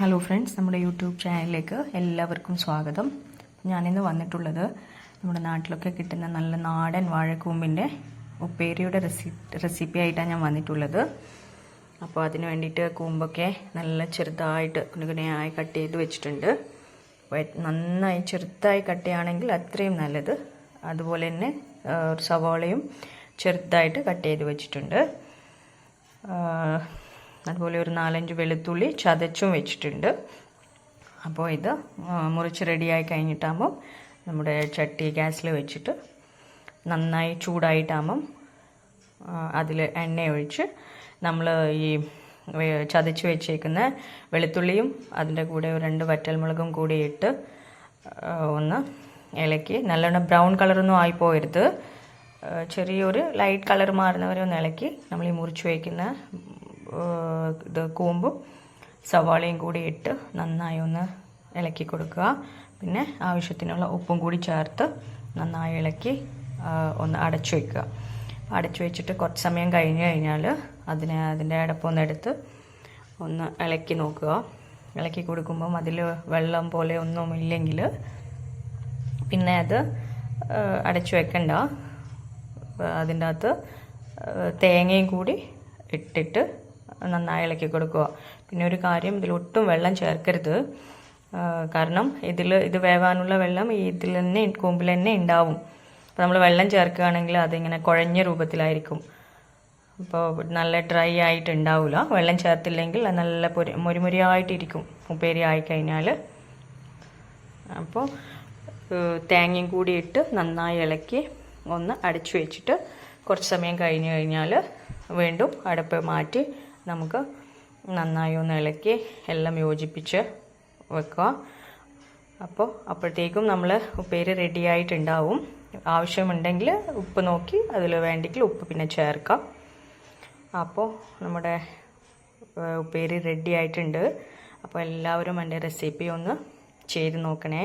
Hello friends നമ്മുടെ YouTube ചാനലിലേക്ക് എല്ലാവർക്കും സ്വാഗതം. ഞാനിന്ന് വന്നിട്ടുള്ളത് നമ്മുടെ നാട്ടിലൊക്കെ കിട്ടുന്ന നല്ല നാടൻ വാഴക്കൂമ്പിന്റെ ഉപ്പേരിയുടെ റെസി റെസിപ്പി ആയിട്ടാണ് ഞാൻ വന്നിട്ടുള്ളത്. അപ്പോൾ അതിന് വേണ്ടിയിട്ട് കൂമ്പൊക്കെ നല്ല ചെറുതായിട്ട് കുനുകുനയായി കട്ട് ചെയ്ത് വെച്ചിട്ടുണ്ട്. നന്നായി ചെറുതായി കട്ട് ചെയ്യുകയാണെങ്കിൽ അത്രയും നല്ലത്. അതുപോലെ തന്നെ സവാളയും ചെറുതായിട്ട് കട്ട് ചെയ്ത് വെച്ചിട്ടുണ്ട്. അതുപോലെ ഒരു നാലഞ്ച് വെളുത്തുള്ളി ചതച്ചും വെച്ചിട്ടുണ്ട്. അപ്പോൾ ഇത് മുറിച്ച് റെഡിയായി കഴിഞ്ഞിട്ടാകുമ്പം നമ്മുടെ ചട്ടി ഗ്യാസിൽ വെച്ചിട്ട് നന്നായി ചൂടായിട്ടാകുമ്പം അതിൽ എണ്ണ ഒഴിച്ച് നമ്മൾ ഈ ചതച്ച് വെച്ചേക്കുന്ന വെളുത്തുള്ളിയും അതിന്റെ കൂടെ രണ്ട് വറ്റൽമുളകും കൂടി ഇട്ട് ഒന്ന് ഇളക്കി. നല്ലോണം ബ്രൗൺ കളറൊന്നും ആയി ചെറിയൊരു ലൈറ്റ് കളർ മാറുന്നവരെ ഒന്ന് ഇളക്കി നമ്മൾ ഈ മുറിച്ച് വയ്ക്കുന്ന ഇത് കൂമ്പും സവാളയും കൂടി ഇട്ട് നന്നായി ഒന്ന് ഇളക്കി കൊടുക്കുക. പിന്നെ ആവശ്യത്തിനുള്ള ഉപ്പും കൂടി ചേർത്ത് നന്നായി ഇളക്കി ഒന്ന് അടച്ചു വയ്ക്കുക അടച്ചു വെച്ചിട്ട് കുറച്ച് സമയം കഴിഞ്ഞ് കഴിഞ്ഞാൽ അതിനെ അതിന്റെ അടപ്പൊന്ന് എടുത്ത് ഒന്ന് ഇളക്കി നോക്കുക. ഇളക്കി കൊടുക്കുമ്പം അതിൽ വെള്ളം പോലെ ഒന്നും ഇല്ലെങ്കിൽ പിന്നെ അത് അടച്ചു വെക്കണ്ട. അതിന്റെ അകത്ത് തേങ്ങയും കൂടി ഇട്ടിട്ട് നന്നായി ഇളക്കി കൊടുക്കുക. പിന്നെ ഒരു കാര്യം ഇതിൽ ഒട്ടും വെള്ളം ചേർക്കരുത്. കാരണം ഇതിൽ ഇത് വേവാനുള്ള വെള്ളം ഇതിൽ തന്നെ കൂമ്പിൽ തന്നെ ഉണ്ടാവും. അപ്പോൾ നമ്മൾ വെള്ളം ചേർക്കുകയാണെങ്കിൽ അതിങ്ങനെ കുഴഞ്ഞ രൂപത്തിലായിരിക്കും. അപ്പോൾ നല്ല ഡ്രൈ ആയിട്ട് ഉണ്ടാവില്ല വെള്ളം ചേർത്തില്ലെങ്കിൽ നല്ല പൊരി മുരിമുരിയായിട്ടിരിക്കും. ഉപ്പേരി ആയിക്കഴിഞ്ഞാൽ അപ്പോൾ തേങ്ങയും കൂടി ഇട്ട് നന്നായി ഇളക്കി ഒന്ന് അടച്ചു വെച്ചിട്ട് കുറച്ച് സമയം കഴിഞ്ഞ് കഴിഞ്ഞാൽ വീണ്ടും അടുപ്പ് മാറ്റി നമുക്ക് നന്നായി ഒന്ന് ഇളക്കി എല്ലാം യോജിപ്പിച്ച് വെക്കുക. അപ്പോൾ അപ്പോഴത്തേക്കും നമ്മൾ ഉപ്പേരി റെഡി ആയിട്ടുണ്ടാവും. ആവശ്യമുണ്ടെങ്കിൽ ഉപ്പ് നോക്കി അതിൽ വേണ്ടെങ്കിൽ ഉപ്പ് പിന്നെ ചേർക്കാം. അപ്പോൾ നമ്മുടെ ഉപ്പേരി റെഡി ആയിട്ടുണ്ട്. അപ്പോൾ എല്ലാവരും എന്റെ റെസിപ്പി ഒന്ന് ചെയ്ത് നോക്കണേ.